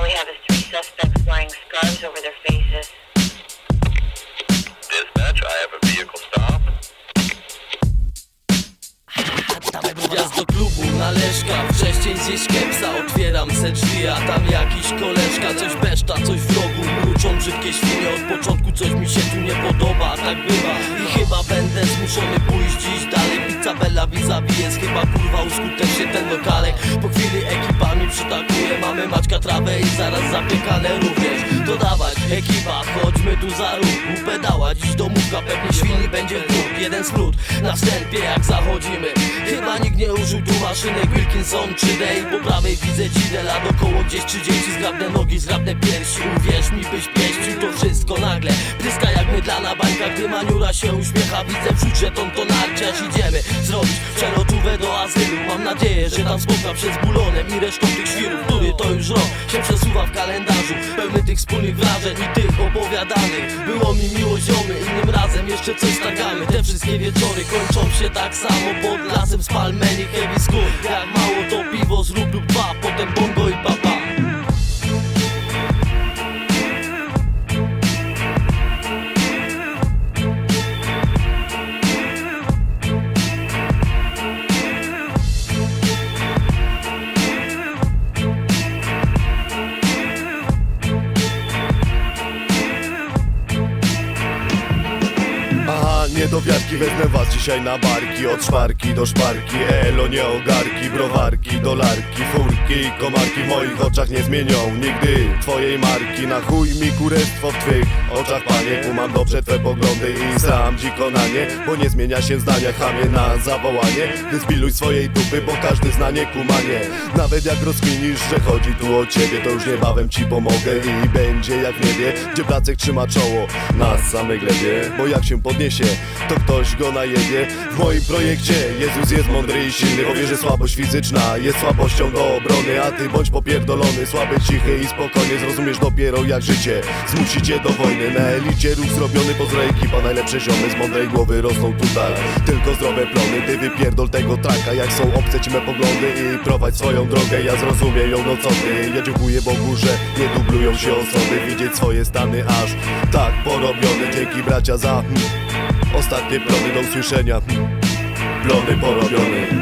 All we have is three suspects wearing scarves over their faces. Dispatch, I have a vehicle stop. Wjazd do klubu na Leszka. Wcześniej zjeść kepsa Otwieram se drzwi, a tam jakiś koleżka. Coś beszta, coś w rogu Mruczą brzydkie świnie. Od początku coś mi się tu nie podoba Tak bywa. I chyba będę zmuszony pójść dziś dalej. Pizza Bella vis-a-vis jest chyba kurwa uskutecznie ten lokalek. Po chwili ekipa mi przytakuje Mamy Maćka trawę i zaraz zapiekane również. Dodawać ekipa, chodźmy tu za róg Pedała, dziś domówka, pewnie świni będzie wróg. Jeden skrót na wstępie jak zachodzimy Chyba nikt nie użył tu maszynek Wilkinson 3D i po prawej widzę Cidela Dokoło gdzieś 30 zgrabne nogi, zgrabne piersi. Uwierz mi byś pieścił to wszystko nagle. Pryska jak mydlana bańka, gdy maniura się uśmiecha. Widzę wrzuć żeton to narciarz Idziemy zrobić przelotówę do azylu. Mam nadzieję, że tam spotka przed bulonem I resztą tych świrów, który to już rok Się przesuwa w kalendarzu. Pełny tych wspólnych wrażeń i tych opowiadanych. Było mi miło ziomy, innym razem jeszcze coś stagamy Te wszystkie wieczory kończą się tak samo Pod lasem z palmeni, heavy school Jak mało to piwo zrób lub dwa Potem bongo i papa do wiarki wezmę was dzisiaj na barki. Od szparki do szparki, elo nie ogarki. Browarki, dolarki, furki, komarki. W moich oczach nie zmienią nigdy twojej marki. Na chuj mi kurestwo w twych oczach panie. Kumam dobrze twe poglądy i sam dziko na nie Bo nie zmienia się zdania, chamie na zawołanie. Ty spiluj swojej dupy, bo każdy zna nie kumanie Nawet jak rozkminisz, że chodzi tu o ciebie To już niebawem ci pomogę i będzie jak niebie Gdzie placek trzyma czoło na samej glebie. Bo jak się podniesie, to ktoś go najebie. W moim projekcie Jezus jest mądry i silny Bo wie, że słabość fizyczna jest słabością do obrony A ty bądź popierdolony, słaby, cichy i spokojnie Zrozumiesz dopiero jak życie zmusi cię do wojny. Na elicie ruch zrobiony, pozdro ekipa Najlepsze ziomy z mądrej głowy rosną tutaj. Tylko zdrowe plony, ty wypierdol tego traka Jak są obce ci me poglądy i prowadź swoją drogę Ja zrozumiem ją, no co ty. Ja dziękuję Bogu, że nie dublują się osoby Widzieć swoje stany aż tak porobione Dzięki bracia za. Ostatnie plony do usłyszenia. Plony porobione